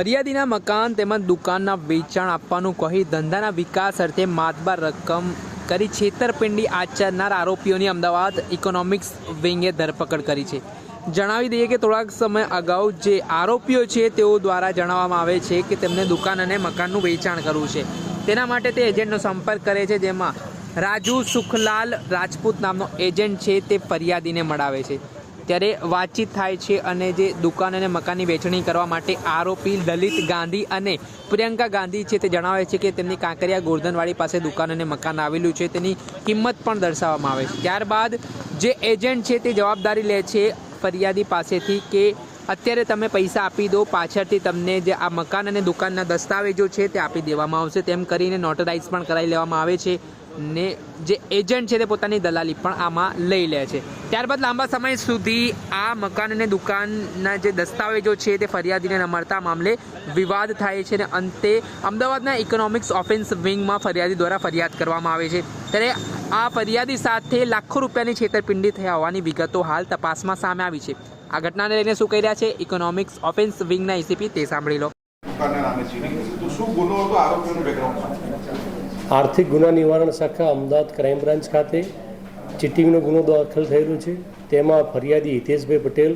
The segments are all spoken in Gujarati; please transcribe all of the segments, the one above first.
ફરિયાદીના મકાન તેમજ દુકાનના વેચાણ આપવાનું કહી ધંધાના વિકાસ અર્થે માતબાર રકમ કરી છેતરપિંડી આચરનાર આરોપીઓની અમદાવાદ ઇકોનોમિક્સ વિંગે ધરપકડ કરી છે. જણાવી દઈએ કે થોડાક સમય અગાઉ જે આરોપીઓ છે તેઓ દ્વારા જણાવવામાં આવે છે કે તેમને દુકાન અને મકાનનું વેચાણ કરવું છે. તેના માટે તે એજન્ટનો સંપર્ક કરે છે જેમાં રાજુ સુખલાલ રાજપૂત નામનો એજન્ટ છે તે ફરિયાદીને મળાવે છે. ત્યારે વાતચીત થાય છે અને જે દુકાન અને મકાનની વેચણી કરવા માટે આરોપી લલિત ગાંધી અને પ્રિયંકા ગાંધી છે તે જણાવે છે કે તેમની કાંકરિયા ગોરધનવાડી પાસે દુકાન અને મકાન આવેલું છે. તેની કિંમત પણ દર્શાવવામાં આવે છે. ત્યારબાદ જે એજન્ટ છે તે જવાબદારી લે છે ફરિયાદી પાસેથી કે અત્યારે તમે પૈસા આપી દો, પાછળથી તમને જે આ મકાન અને દુકાનના દસ્તાવેજો છે તે આપી દેવામાં આવશે. તેમ કરીને નોટરાઇઝ પણ કરાવી લેવામાં આવે છે. ને જે એજન્ટ છે તે પોતાની દલાલી પણ આમાં લઈ લે છે. ત્યારબાદ લાંબા સમય સુધી આ મકાન અને દુકાનના જે દસ્તાવેજો છે તે ફરિયાદીને મળતા મામલે વિવાદ થાય છે અને અંતે અમદાવાદના ઇકોનોમિક્સ ઓફેન્સ વિંગમાં ફરિયાદી દ્વારા ફરિયાદ કરવામાં આવે છે. ત્યારે આ ફરિયાદી સાથે લાખો રૂપિયાની છેતરપિંડી થયા હોવાની વિગતો હાલ તપાસમાં સામે આવી છે. આ ઘટનાને લઈને શું કહી રહ્યા છે ઇકોનોમિક્સ ઓફેન્સ વિંગના એસીપી તે સાંભળી લો. આર્થિક ગુના નિવારણ શાખા અમદાવાદ ક્રાઇમ બ્રાન્ચ ખાતે ચીટિંગનો ગુનો દાખલ થયેલો છે. તેમાં ફરિયાદી હિતેશભાઈ પટેલ,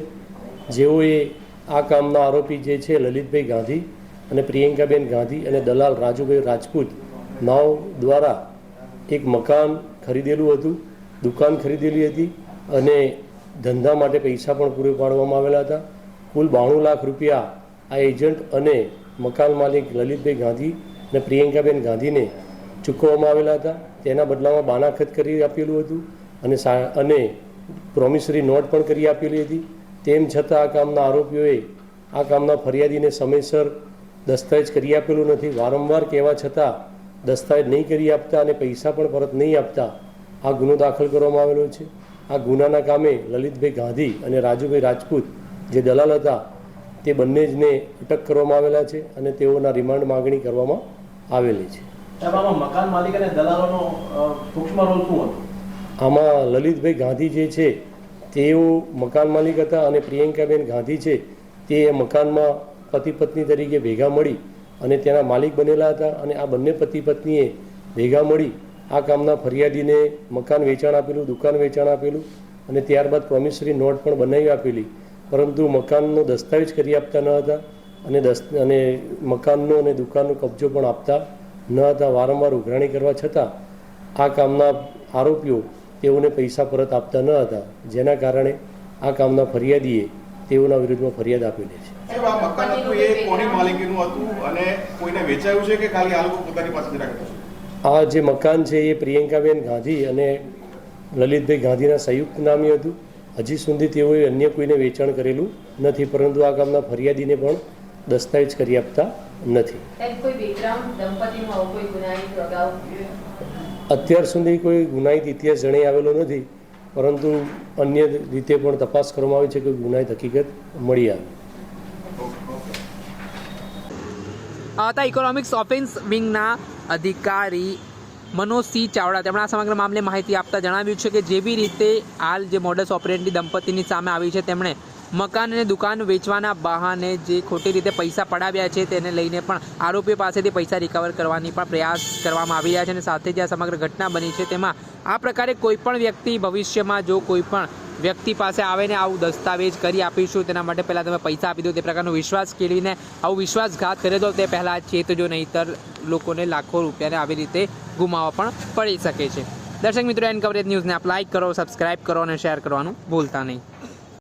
જેઓએ આ કામના આરોપી જે છે લલિતભાઈ ગાંધી અને પ્રિયંકાબેન ગાંધી અને દલાલ રાજુભાઈ રાજપૂત નાવ દ્વારા એક મકાન ખરીદેલું હતું, દુકાન ખરીદેલી હતી અને ધંધા માટે પૈસા પણ પૂરે પાડવામાં આવેલા હતા. કુલ બાણું લાખ રૂપિયા આ એજન્ટ અને મકાન માલિક લલિતભાઈ ગાંધી અને પ્રિયંકાબેન ગાંધીને ચૂકવવામાં આવેલા હતા. તેના બદલામાં બાનાખત કરી આપેલું હતું અને અને પ્રોમિસરી નોટ પણ કરી આપેલી હતી. તેમ છતાં આ કામના આરોપીઓએ આ કામના ફરિયાદીને સમયસર દસ્તાવેજ કરી આપેલું નથી. વારંવાર કહેવા છતાં દસ્તાવેજ નહીં કરી આપતા અને પૈસા પણ પરત નહીં આપતા આ ગુનો દાખલ કરવામાં આવેલો છે. આ ગુનાના કામે લલિતભાઈ ગાંધી અને રાજુભાઈ રાજપૂત જે દલાલ હતા તે બંને જને અટક કરવામાં આવેલા છે અને તેઓના રિમાન્ડ માગણી કરવામાં આવેલી છે. આમાં લલિતભાઈ ગાંધી જે છે, તેઓ મકાન માલિક હતા અને પ્રિયંકાબેન ગાંધી છે, તે મકાનમાં પતિ પત્ની તરીકે ભેગા મળી અને તેના માલિક બનેલા હતા અને આ બંને પતિ પત્નીએ ભેગા મળી આ કામના ફરિયાદીને મકાન વેચાણ આપેલું, દુકાન વેચાણ આપેલું અને ત્યારબાદ પ્રોમિસરી નોટ પણ બનાવી આપેલી. પરંતુ મકાનનો દસ્તાવેજ કરી આપતા ન હતા અને દસ, અને મકાનનો અને દુકાનનો કબજો પણ આપતા ન હતા વારંવાર ઉઘરાણી કરવા છતાં આ કામના આરોપીઓ તેઓને પૈસા પરત આપતા ન હતા. જેના કારણે આ કામના ફરિયાદીએ તેઓના વિરુદ્ધમાં ફરિયાદ આપેલી છે? આ જે મકાન છે એ પ્રિયંકાબેન ગાંધી અને લલિતભાઈ ગાંધીના સંયુક્ત નામે હતું. હજી સુધી તેઓએ અન્ય કોઈને વેચાણ કરેલું નથી પરંતુ આ કામના ફરિયાદીને પણ દસ્તાવેજ કરી આપતા નથી. અત્યાર સુધી કોઈ ગુનાહિત ઇતિહાસ જણાઈ આવેલો નથી પરંતુ અન્ય રીતે પણ તપાસ કરવામાં આવી છે કે ગુનાહિત હકીકત મળી આવી. આ હતા ઇકોનોમિક્સ ઓફેન્સ વિંગના અધિકારી મનોજસિંહ ચાવડા. તેમણે આ સમગ્ર મામલે માહિતી આપતા જણાવ્યું છે કે જેવી રીતે હાલ જે મોડસ ઓપરેન્ટની દંપતીની સામે આવી છે તેમણે મકાન અને દુકાન વેચવાના બહાને જે ખોટી રીતે પૈસા પડાવ્યા છે તેને લઈને પણ આરોપીઓ પાસેથી પૈસા રિકવર કરવાની પણ પ્રયાસ કરવામાં આવી રહ્યા છે અને સાથે જે આ સમગ્ર ઘટના બની છે. તેમાં આ પ્રકારે કોઈપણ વ્યક્તિ ભવિષ્યમાં જો કોઈપણ વ્યક્તિ પાસે આવે ને આવું દસ્તાવેજ કરી આપીશું, તેના માટે પહેલાં તમે પૈસા આપી દો, તે પ્રકારનો વિશ્વાસ કેળવીને આવું વિશ્વાસઘાત કરે તો તે પહેલાં ચેતજો નહીંતર લોકોને લાખો રૂપિયાને આવી રીતે ગુમાવવા પણ પડી શકે છે. દર્શક મિત્રો એન કવરેજ ન્યૂઝને આપ લાઇક કરો સબસ્ક્રાઇબ કરો અને શેર કરવાનું ભૂલતા નહીં.